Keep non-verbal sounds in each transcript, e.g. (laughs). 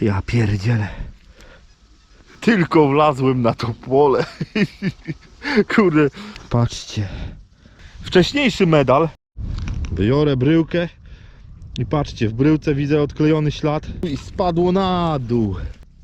Ja pierdzielę. Tylko wlazłem na to pole. (laughs) Kurde. Patrzcie. Wcześniejszy medal. Biorę bryłkę. I patrzcie, w bryłce widzę odklejony ślad. I spadło na dół.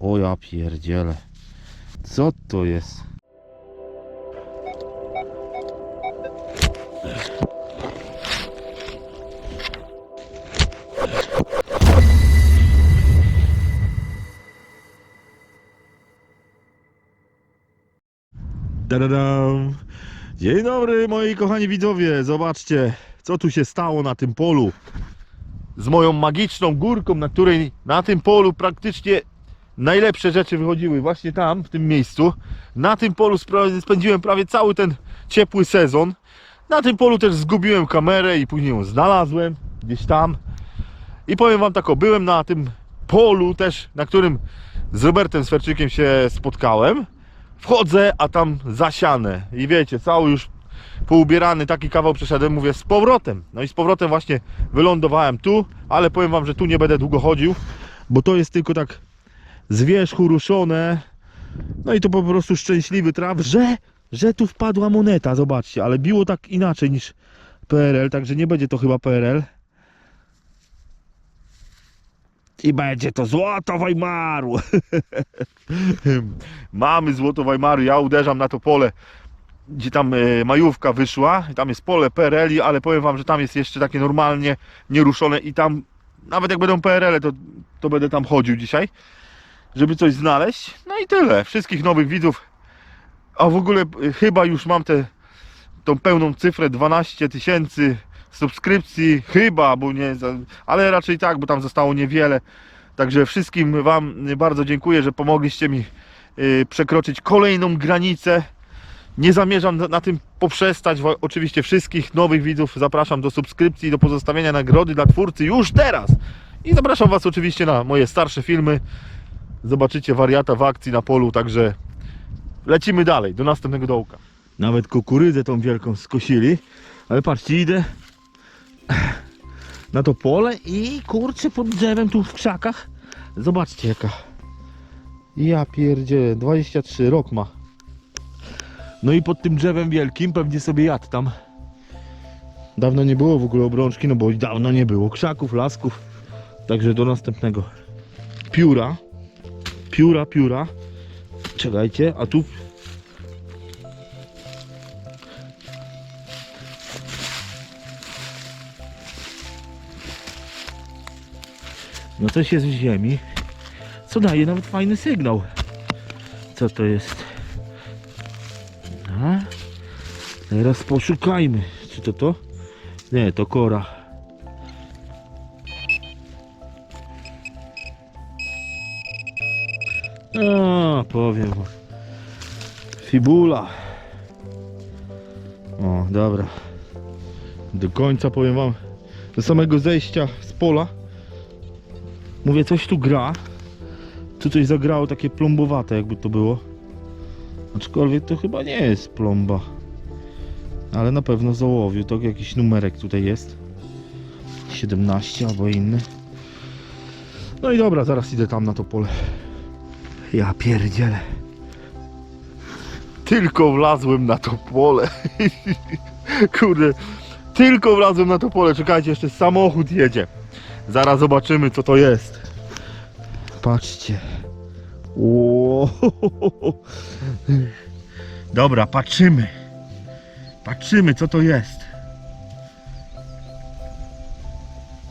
O ja pierdzielę. Co to jest? Dadadam. Dzień dobry moi kochani widzowie, zobaczcie co tu się stało na tym polu z moją magiczną górką, na której na tym polu praktycznie najlepsze rzeczy wychodziły właśnie tam, w tym miejscu. Na tym polu spędziłem prawie cały ten ciepły sezon. Na tym polu też zgubiłem kamerę i później ją znalazłem gdzieś tam. I powiem wam tak, o, byłem na tym polu też, na którym z Robertem Swerczykiem się spotkałem. Wchodzę, a tam zasiane. I wiecie, cały już poubierany, taki kawał przeszedłem, mówię z powrotem. No i z powrotem właśnie wylądowałem tu, ale powiem wam, że tu nie będę długo chodził, bo to jest tylko tak z wierzchu ruszone. No i to po prostu szczęśliwy traf, że, że tu wpadła moneta, zobaczcie, ale biło tak inaczej niż PRL, także nie będzie to chyba PRL. I będzie to złoto Weimaru. (laughs) Mamy złoto Weimaru, ja uderzam na to pole, gdzie tam e, majówka wyszła. Tam jest pole PRL, ale powiem wam, że tam jest jeszcze takie normalnie nieruszone i tam, nawet jak będą PRL, to, to będę tam chodził dzisiaj, żeby coś znaleźć. No i tyle. Wszystkich nowych widzów. A w ogóle e, chyba już mam tę pełną cyfrę 12 tysięcy subskrypcji, chyba, bo nie, ale raczej tak, bo tam zostało niewiele. Także wszystkim Wam bardzo dziękuję, że pomogliście mi y, przekroczyć kolejną granicę. Nie zamierzam na, tym poprzestać. Oczywiście wszystkich nowych widzów zapraszam do subskrypcji, do pozostawienia nagrody dla twórcy już teraz. I zapraszam Was oczywiście na moje starsze filmy. Zobaczycie wariata w akcji na polu, także lecimy dalej, do następnego dołka. Nawet kukurydzę tą wielką skosili. Ale patrzcie, idę na to pole i kurczę pod drzewem tu w krzakach. Zobaczcie jaka. Ja pierdzie 23 rok ma. No i pod tym drzewem wielkim pewnie sobie jadł tam. Dawno nie było w ogóle obrączki, no bo dawno nie było krzaków, lasków. Także do następnego. Pióra. Pióra, pióra. Czekajcie, a tu No coś jest w ziemi, co daje nawet fajny sygnał. Co to jest? No. Teraz poszukajmy. Czy to to? Nie, to kora. A, powiem. Fibula. O, dobra. Do końca powiem wam. Do samego zejścia z pola Mówię, coś tu gra. Tu coś zagrało takie plombowate, jakby to było. Aczkolwiek to chyba nie jest plomba. Ale na pewno z ołowiu. To jakiś numerek tutaj jest. 17 albo inny. No i dobra, zaraz idę tam na to pole. Ja pierdzielę. Tylko wlazłem na to pole. (laughs) Kurde. Tylko wlazłem na to pole. Czekajcie, jeszcze samochód jedzie. Zaraz zobaczymy co to jest. Patrzcie. Ło. Dobra, patrzymy. Patrzymy co to jest.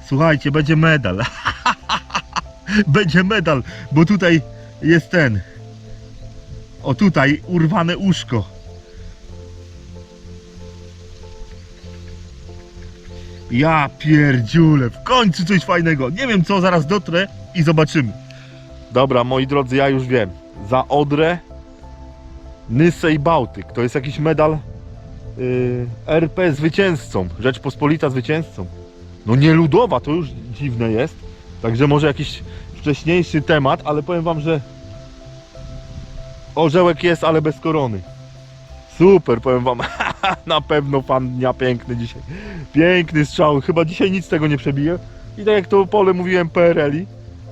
Słuchajcie, będzie medal. (laughs) będzie medal, bo tutaj jest ten. O tutaj urwane uszko. Ja pierdziule, w końcu coś fajnego. Nie wiem co, zaraz dotrę i zobaczymy. Dobra, moi drodzy, ja już wiem. Za Odrę, Nysę i Bałtyk. To jest jakiś medal yy, RP zwycięzcą. Rzeczpospolita zwycięzcą. No nie ludowa, to już dziwne jest. Także może jakiś wcześniejszy temat, ale powiem wam, że orzełek jest, ale bez korony. Super, powiem wam. (laughs) (laughs) Na pewno pan dnia piękny dzisiaj. Piękny strzał. Chyba dzisiaj nic tego nie przebije. I tak jak to pole mówiłem PRL-i,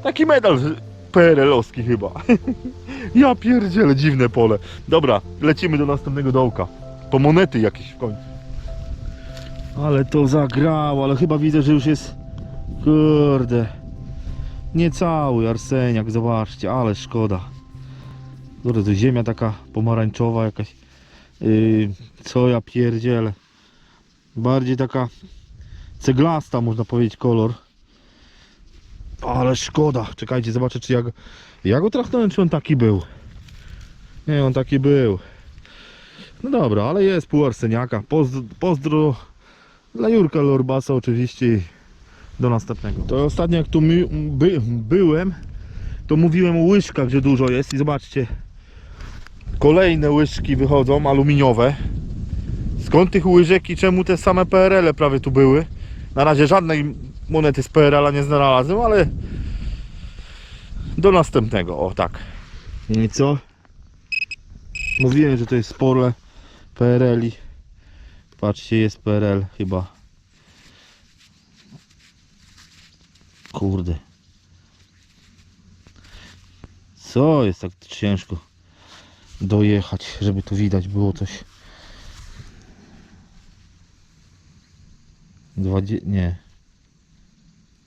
taki medal PRL-owski chyba. (laughs) ja pierdzielę, dziwne pole. Dobra, lecimy do następnego dołka. Po monety jakieś w końcu. Ale to zagrało, ale chyba widzę, że już jest... Kurde. Niecały arseniak, zobaczcie, ale szkoda. Kurde, to ziemia taka pomarańczowa jakaś. Yy, co ja pierdzielę. Bardziej taka ceglasta, można powiedzieć, kolor. Ale szkoda. Czekajcie, zobaczę, czy ja go... Ja go czy on taki był. Nie, on taki był. No dobra, ale jest pół arseniaka. Pozdro, pozdro dla Jurka Lorbasa oczywiście do następnego. To ostatnio jak tu by, byłem, to mówiłem o łyżkach, że dużo jest i zobaczcie. Kolejne łyżki wychodzą, aluminiowe. Skąd tych łyżek i czemu te same PRL-e prawie tu były? Na razie żadnej monety z PRL-a nie znalazłem, ale do następnego, o tak. I co? Mówiłem, że to jest spore PRL-i. Patrzcie, jest PRL chyba. Kurde. Co jest tak ciężko dojechać, żeby tu widać było coś. Dwa, dzie- nie.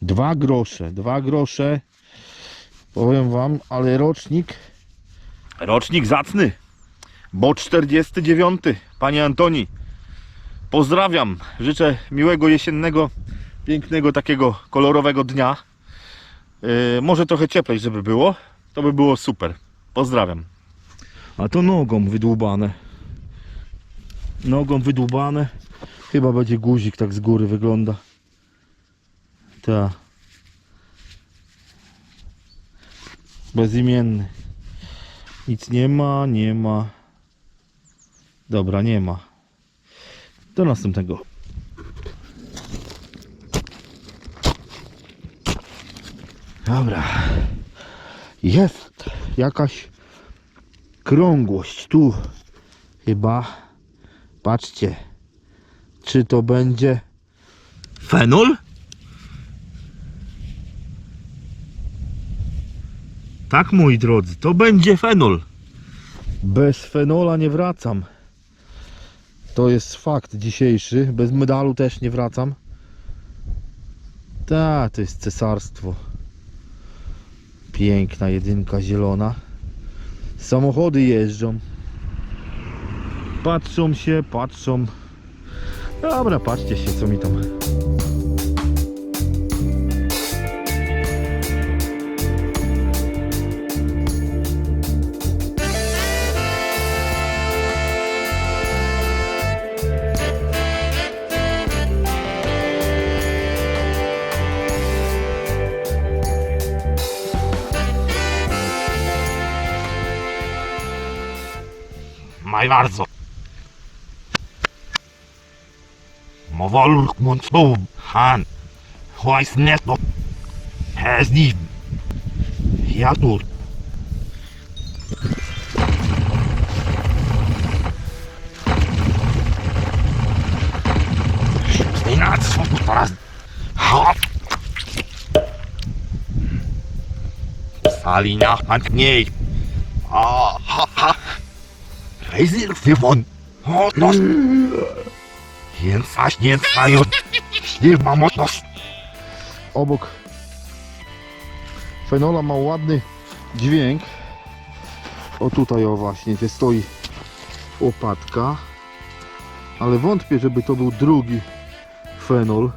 Dwa grosze, dwa grosze. Powiem wam, ale rocznik. Rocznik zacny. Bo 49. Panie Antoni. Pozdrawiam. Życzę miłego jesiennego, pięknego takiego kolorowego dnia. Yy, może trochę cieplej, żeby było. To by było super. Pozdrawiam. A to nogą wydłubane. Nogą wydłubane. Chyba będzie guzik tak z góry wygląda. Ta. Bezimienny. Nic nie ma, nie ma. Dobra, nie ma. Do następnego. Dobra. Jest jakaś krągłość tu. Chyba. Patrzcie. Czy to będzie fenol? Tak, moi drodzy, to będzie fenol. Bez fenola nie wracam. To jest fakt dzisiejszy. Bez medalu też nie wracam. Ta, to jest cesarstwo. Piękna jedynka zielona. Samochody jeżdżą. Patrzą się, patrzą. Dobra, patrzcie się, co mi tam. Bardzo. Mowolk mundsboom, han. Hois netto. Häs niet. Ja, doet. Spinaat is van paras. Hop. Salina, man nie. Ah, ha, ha. Reizir Fifon. O, nos. Jęcaś, nie cają. Śnieg nos. Obok fenola ma ładny dźwięk. O tutaj o właśnie, gdzie stoi łopatka. Ale wątpię, żeby to był drugi fenol.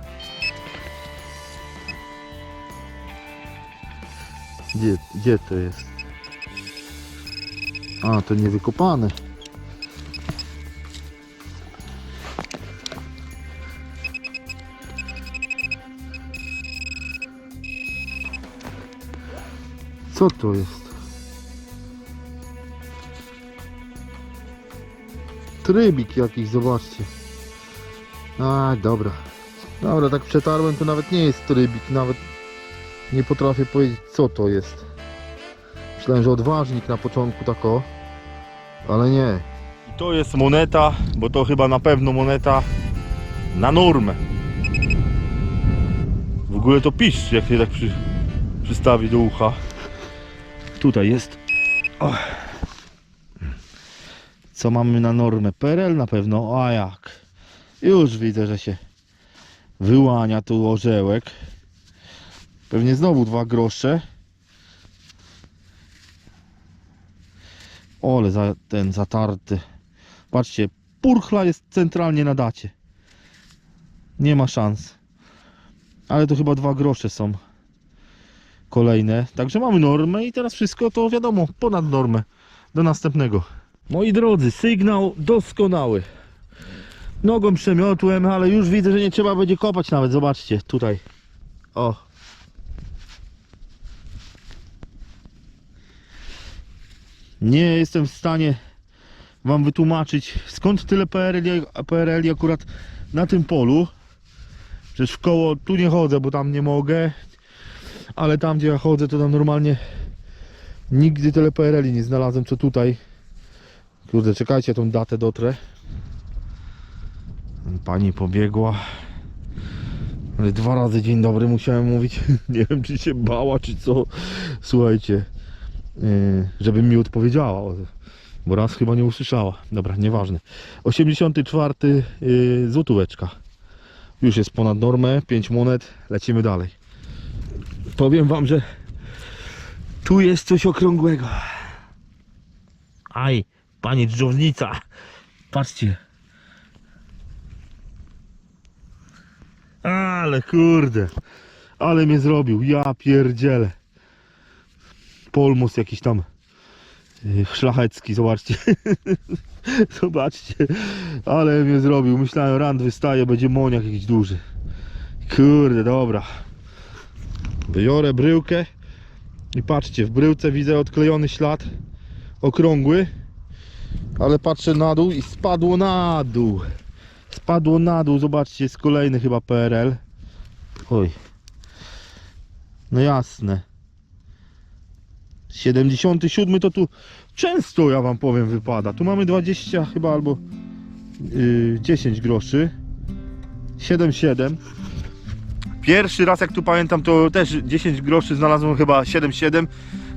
Gdzie, gdzie to jest? A, to niewykopane. Co to jest? Trybik jakiś, zobaczcie. A, dobra. Dobra, tak przetarłem, to nawet nie jest trybik, nawet nie potrafię powiedzieć co to jest. Myślałem, że odważnik na początku tako, ale nie. I to jest moneta, bo to chyba na pewno moneta na normę. W ogóle to piszczy, jak się tak przy, przystawi do ucha. Tutaj jest. Co mamy na normę? PRL na pewno. A jak? Już widzę, że się wyłania tu orzełek. Pewnie znowu dwa grosze. Ole, za, ten zatarty. Patrzcie, purchla jest centralnie na dacie. Nie ma szans. Ale to chyba dwa grosze są. Kolejne. Także mamy normę i teraz wszystko to wiadomo, ponad normę. Do następnego. Moi drodzy, sygnał doskonały. Nogą przemiotłem, ale już widzę, że nie trzeba będzie kopać nawet. Zobaczcie, tutaj. O. Nie jestem w stanie Wam wytłumaczyć, skąd tyle PRL, PRL akurat na tym polu. Przecież w koło tu nie chodzę, bo tam nie mogę. Ale tam, gdzie ja chodzę, to tam normalnie nigdy tyle PRL nie znalazłem, co tutaj. Kurde, czekajcie, tą datę dotrę. Pani pobiegła. Ale dwa razy dzień dobry musiałem mówić. (laughs) Nie wiem, czy się bała, czy co. Słuchajcie, yy, żeby mi odpowiedziała. Bo raz chyba nie usłyszała. Dobra, nieważne. 84 yy, złotóweczka. Już jest ponad normę. 5 monet. Lecimy dalej. Powiem wam, że tu jest coś okrągłego. Aj, pani dżownica. Patrzcie. Ale kurde. Ale mnie zrobił. Ja pierdzielę. Polmus jakiś tam yy, szlachecki, zobaczcie. (laughs) zobaczcie. Ale mnie zrobił. Myślałem, rand wystaje, będzie moniak jakiś duży. Kurde, dobra. Biorę bryłkę i patrzcie, w bryłce widzę odklejony ślad okrągły, ale patrzę na dół i spadło na dół. Spadło na dół, zobaczcie, jest kolejny chyba PRL. Oj. No jasne. 77 to tu często ja wam powiem wypada. Tu mamy 20 chyba albo yy, 10 groszy. 7,7. Pierwszy raz jak tu pamiętam to też 10 groszy znalazłem chyba 7,7.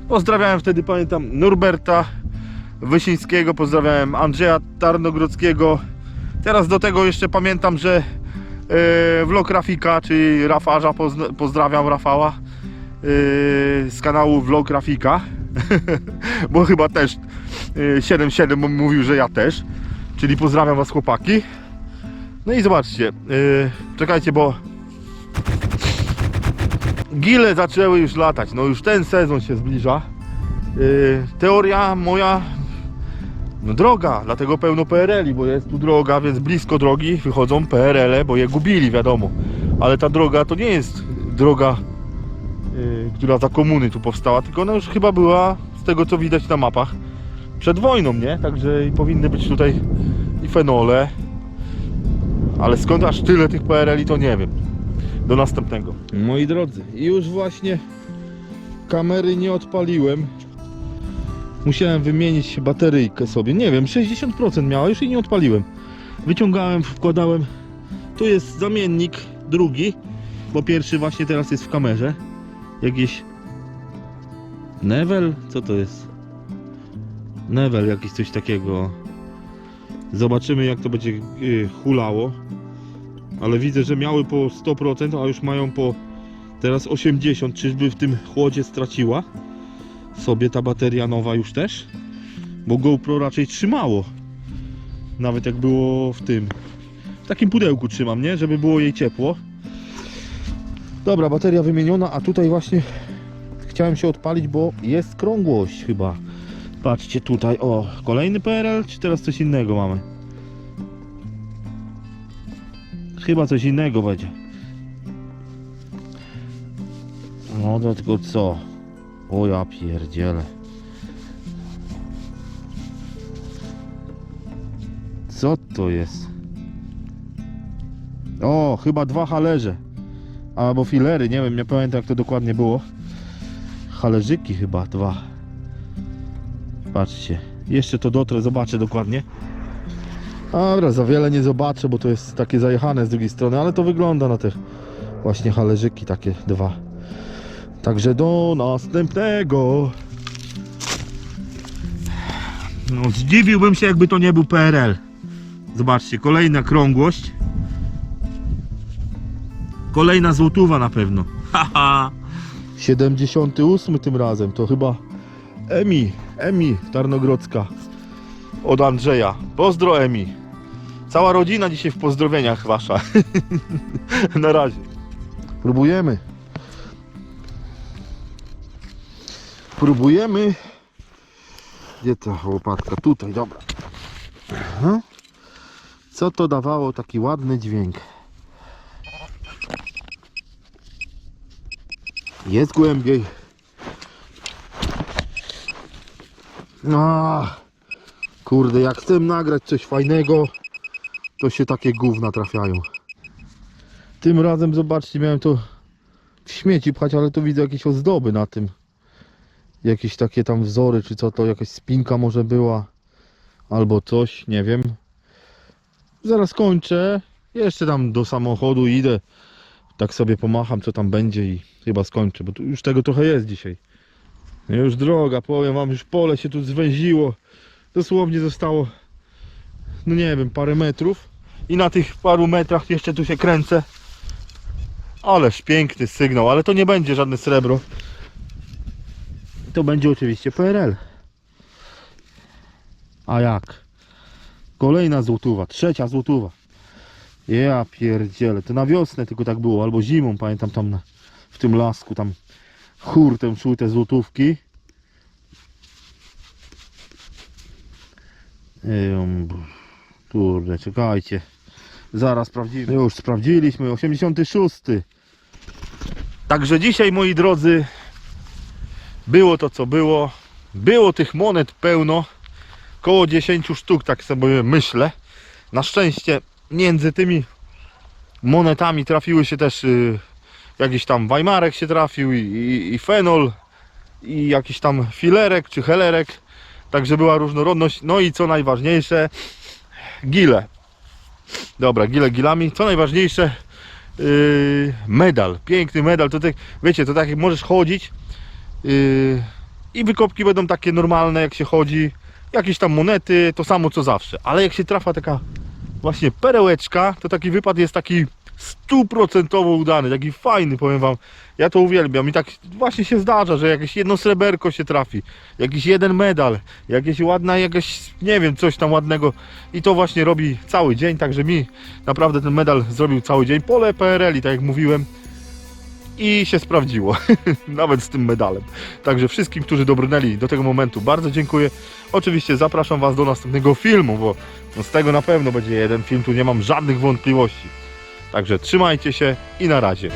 Pozdrawiałem wtedy pamiętam Norberta Wysińskiego, pozdrawiałem Andrzeja Tarnogrodzkiego. Teraz do tego jeszcze pamiętam, że yy, vlog Rafika, czyli Rafarza, pozdrawiam Rafała yy, z kanału vlog Rafika, (laughs) bo chyba też yy, 7,7 mówił, że ja też, czyli pozdrawiam was chłopaki. No i zobaczcie, yy, czekajcie, bo Gile zaczęły już latać, no już ten sezon się zbliża. Yy, teoria moja, no droga, dlatego pełno PRL-i, bo jest tu droga, więc blisko drogi wychodzą PRL-e, bo je gubili, wiadomo. Ale ta droga to nie jest droga, yy, która za komuny tu powstała, tylko ona już chyba była, z tego co widać na mapach, przed wojną, nie? Także powinny być tutaj i fenole. Ale skąd aż tyle tych PRL-i to nie wiem do następnego. Moi drodzy, już właśnie kamery nie odpaliłem. Musiałem wymienić bateryjkę sobie. Nie wiem, 60% miała, już jej nie odpaliłem. Wyciągałem, wkładałem. Tu jest zamiennik drugi, bo pierwszy właśnie teraz jest w kamerze. Jakiś Nevel? Co to jest? Nevel, jakiś coś takiego. Zobaczymy jak to będzie yy, hulało ale widzę, że miały po 100%, a już mają po teraz 80. Czyżby w tym chłodzie straciła sobie ta bateria nowa już też? Bo GoPro raczej trzymało. Nawet jak było w tym. W takim pudełku trzymam, nie? Żeby było jej ciepło. Dobra, bateria wymieniona, a tutaj właśnie chciałem się odpalić, bo jest krągłość chyba. Patrzcie tutaj, o, kolejny PRL, czy teraz coś innego mamy? Chyba coś innego będzie. No to tylko co? O ja pierdzielę. Co to jest? O, chyba dwa halerze. Albo filery, nie wiem, nie pamiętam jak to dokładnie było. Halerzyki chyba, dwa. Patrzcie. Jeszcze to dotrę, zobaczę dokładnie. Dobra, za wiele nie zobaczę, bo to jest takie zajechane z drugiej strony, ale to wygląda na te właśnie halerzyki takie dwa. Także do następnego. No, zdziwiłbym się, jakby to nie był PRL. Zobaczcie, kolejna krągłość. Kolejna złotówa na pewno. (laughs) Haha. 78 tym razem, to chyba Emi, Emi Tarnogrodzka od Andrzeja. Pozdro Emi. Cała rodzina dzisiaj w pozdrowieniach wasza. (laughs) na razie. Próbujemy. Próbujemy. Gdzie ta łopatka? Tutaj, dobra. Co to dawało taki ładny dźwięk? Jest głębiej. No, kurde, jak chcę nagrać coś fajnego, to się takie gówna trafiają. Tym razem, zobaczcie, miałem to w śmieci pchać, ale tu widzę jakieś ozdoby na tym. Jakieś takie tam wzory, czy co to, jakaś spinka może była. Albo coś, nie wiem. Zaraz kończę. Jeszcze tam do samochodu idę. Tak sobie pomacham, co tam będzie i chyba skończę, bo tu już tego trochę jest dzisiaj. Już droga, powiem wam, już pole się tu zwęziło. Dosłownie zostało, no nie wiem, parę metrów. I na tych paru metrach jeszcze tu się kręcę. Ależ piękny sygnał, ale to nie będzie żadne srebro. To będzie oczywiście PRL. A jak? Kolejna złotówa, trzecia złotówa. Ja pierdzielę, to na wiosnę tylko tak było, albo zimą, pamiętam tam na, w tym lasku, tam hurtem szły te złotówki. Ym, Kurde, czekajcie. Zaraz sprawdzimy. Już sprawdziliśmy, 86. Także dzisiaj, moi drodzy, było to co było. Było tych monet pełno. Koło 10 sztuk, tak sobie myślę. Na szczęście między tymi monetami trafiły się też y, jakiś tam Weimarek się trafił i, i, i fenol i jakiś tam filerek czy helerek. Także była różnorodność. No i co najważniejsze, gile. Dobra, gile gilami. Co najważniejsze, yy, medal. Piękny medal. To tak, wiecie, to tak możesz chodzić yy, i wykopki będą takie normalne jak się chodzi. Jakieś tam monety, to samo co zawsze. Ale jak się trafia taka właśnie perełeczka, to taki wypad jest taki stuprocentowo udany, taki fajny, powiem wam. Ja to uwielbiam i tak właśnie się zdarza, że jakieś jedno sreberko się trafi, jakiś jeden medal, jakieś ładna, jakaś, nie wiem, coś tam ładnego i to właśnie robi cały dzień, także mi naprawdę ten medal zrobił cały dzień. Pole PRL-i, tak jak mówiłem, i się sprawdziło, (laughs) nawet z tym medalem. Także wszystkim, którzy dobrnęli do tego momentu, bardzo dziękuję. Oczywiście zapraszam Was do następnego filmu, bo no z tego na pewno będzie jeden film, tu nie mam żadnych wątpliwości. Także trzymajcie się i na razie.